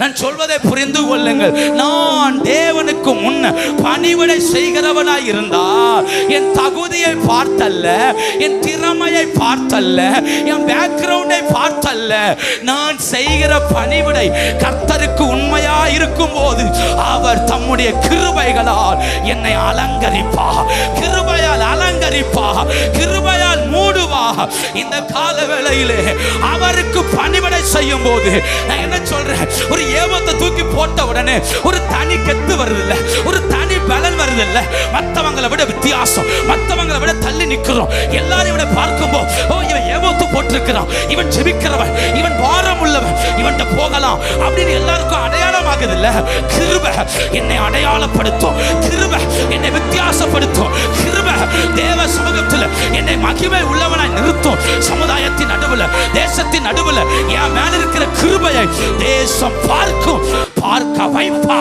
நான் சொல்வதை புரிந்து கொள்ளுங்கள். நான் தேவனுக்கு முன்ன பணிவிடை செய்கிறவனாய் இருந்தால் என் தகுதியை பார்த்தல்ல என் திறமையை பார்த்தல்ல என் பேக்ரவுண்டை பார்த்தல்ல. நான் செய்கிற பணிவிடை கர்த்தருக்கு உண்மையா இருக்கும் போது அவர் தம்முடைய கிருபைகளால் என்னை அலங்கரிப்பா கிருபையால் அலங்கரிப்பா கிருபையால் இந்த கால வேளையிலே அவருக்கு பணிவிடை செய்யும் போது நான் என்ன சொல்றேன்? ஒரு ஏவத்தை தூக்கி போட்ட உடனே ஒரு தனி கெத்து வருது இல்ல ஒரு தனி பலன் வருது இல்ல மத்தவங்களை விட வித்தியாசம் மத்தவங்களை விட தள்ளி நிக்கிறோம். எல்லாரையும் விட பார்க்கும்போது ஓ இவன் ஏவத்து போட்டிருக்கிறான். இவன் ஜெபிக்கிறவன் இவன் பாரம் உள்ளவன் இவன்கிட்ட போகலாம் அப்படின்னு எல்லாருக்கும் அடையாளமாகுது இல்ல கிருப என்னை அடையாளப்படுத்தும். கிருப என்னை வித்தியாசப்படுத்தும். கிருப தேவ சமூகத்தில் என்னை மகிமை அர்த்தம் சமுதாயத்தின் நடுவில் தேசத்தின் நடுவில் என் மேல இருக்கிற கிருபையை தேசம் பார்க்கும் பார்க்க வைப்பா